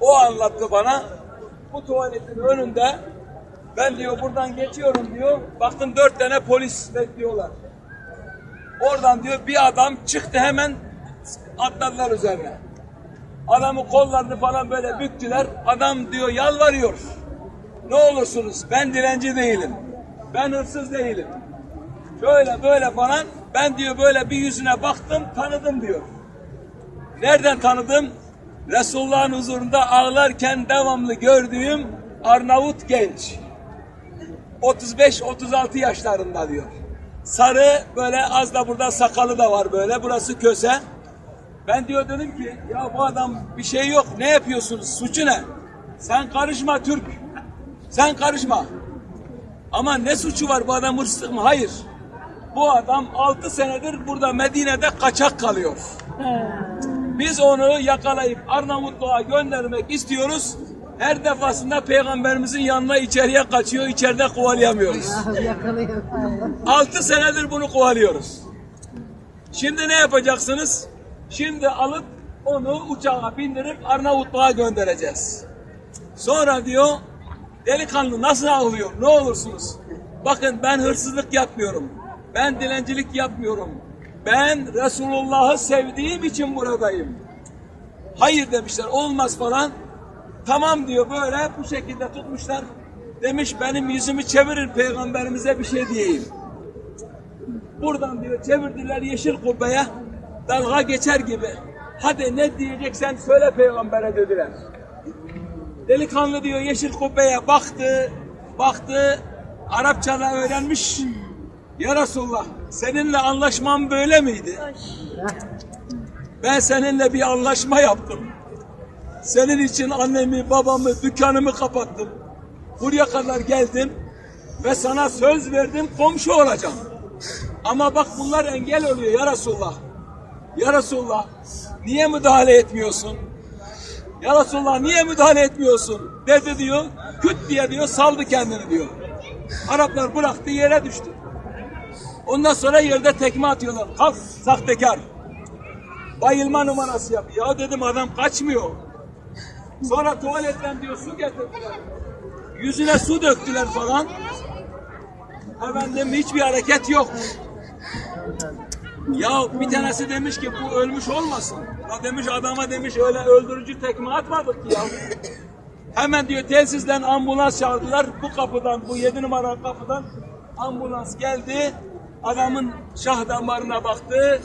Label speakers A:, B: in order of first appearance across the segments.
A: O anlattı bana. Bu tuvaletin önünde ben diyor buradan geçiyorum diyor. Baktım dört tane polis bekliyorlar. Oradan diyor bir adam çıktı hemen atladılar üzerine. Adamı kollarını falan böyle büktüler. Adam diyor yalvarıyor. Ne olursunuz ben dilenci değilim. Ben hırsız değilim. Şöyle böyle falan ben diyor böyle bir yüzüne baktım tanıdım diyor. Nereden tanıdım? Resulullah'ın huzurunda ağlarken devamlı gördüğüm Arnavut genç. 35-36 yaşlarında diyor. Sarı böyle az da burada sakalı da var böyle. Burası köse. Ben diyor dedim ki ya bu adam bir şey yok. Ne yapıyorsunuz? Suçu ne? Sen karışma Türk. Sen karışma. Ama ne suçu var bu adam hırsız mı? Hayır. Bu adam 6 senedir burada Medine'de kaçak kalıyor. Biz onu yakalayıp Arnavutluğa göndermek istiyoruz. Her defasında peygamberimizin yanına içeriye kaçıyor, içeride kovalayamıyoruz. 6 senedir bunu kovalıyoruz. Şimdi ne yapacaksınız? Şimdi alıp onu uçağa bindirip Arnavutluğa göndereceğiz. Sonra diyor delikanlı nasıl ağlıyor ne olursunuz. Bakın ben hırsızlık yapmıyorum. Ben dilencilik yapmıyorum. Ben Resulullah'ı sevdiğim için buradayım. Hayır demişler olmaz falan. Tamam diyor böyle bu şekilde tutmuşlar. Demiş benim yüzümü çevirin peygamberimize bir şey diyeyim. Buradan diyor çevirdiler yeşil kubbeye dalga geçer gibi. Hadi ne diyeceksen söyle peygambere dediler. Delikanlı diyor yeşil kubbeye baktı, baktı, Arapça da öğrenmiş. Ya Resulallah seninle anlaşmam böyle miydi? Ben seninle bir anlaşma yaptım. Senin için annemi, babamı, dükkanımı kapattım. Buraya kadar geldim ve sana söz verdim komşu olacağım. Ama bak bunlar engel oluyor ya Resulallah. Ya Resulallah niye müdahale etmiyorsun? Ya Resulallah niye müdahale etmiyorsun? Dedi diyor, küt diye diyor saldı kendini diyor. Araplar bıraktı yere düştü. Ondan sonra yerde tekme atıyorlar. Kalk sahtekar. Bayılma numarası yap. Ya dedim adam kaçmıyor. Sonra tuvaletten diyor su getirdiler. Yüzüne su döktüler falan. Efendim hiçbir hareket yok. Ya bir tanesi demiş ki bu ölmüş olmasın. Ya demiş adama demiş öyle öldürücü tekme atmadık ya. Hemen diyor telsizden ambulans çağırdılar. Bu kapıdan bu yedi numara kapıdan ambulans geldi. Adamın şah damarına baktı.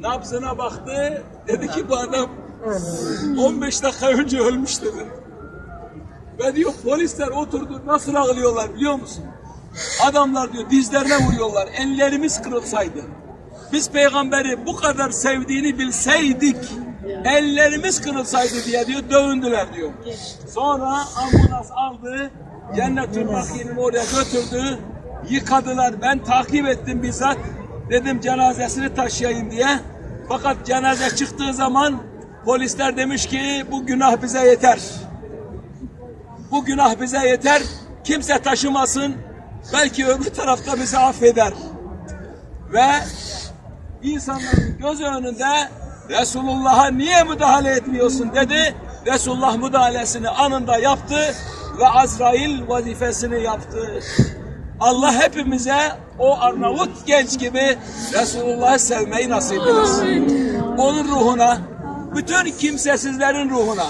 A: Nabzına baktı. Dedi ki bu adam 15 dakika önce ölmüş dedi. Ve diyor polisler oturdu nasıl ağlıyorlar biliyor musun? Adamlar diyor dizlerine vuruyorlar. Ellerimiz kırılsaydı. Biz peygamberi bu kadar sevdiğini bilseydik ellerimiz kırılsaydı diye diyor dövündüler diyor. Sonra ambulans aldı Cennetül Baki'nin oraya götürdü. Yıkadılar. Ben takip ettim bizzat. Dedim cenazesini taşıyayım diye. Fakat cenaze çıktığı zaman polisler demiş ki bu günah bize yeter. Bu günah bize yeter. Kimse taşımasın. Belki öbür tarafta bizi affeder. Ve insanların göz önünde Resulullah'a niye müdahale etmiyorsun dedi. Resulullah müdahalesini anında yaptı ve Azrail vazifesini yaptı. Allah hepimize o Arnavut genç gibi Resulullah'ı sevmeyi nasip etsin. Onun ruhuna, bütün kimsesizlerin ruhuna,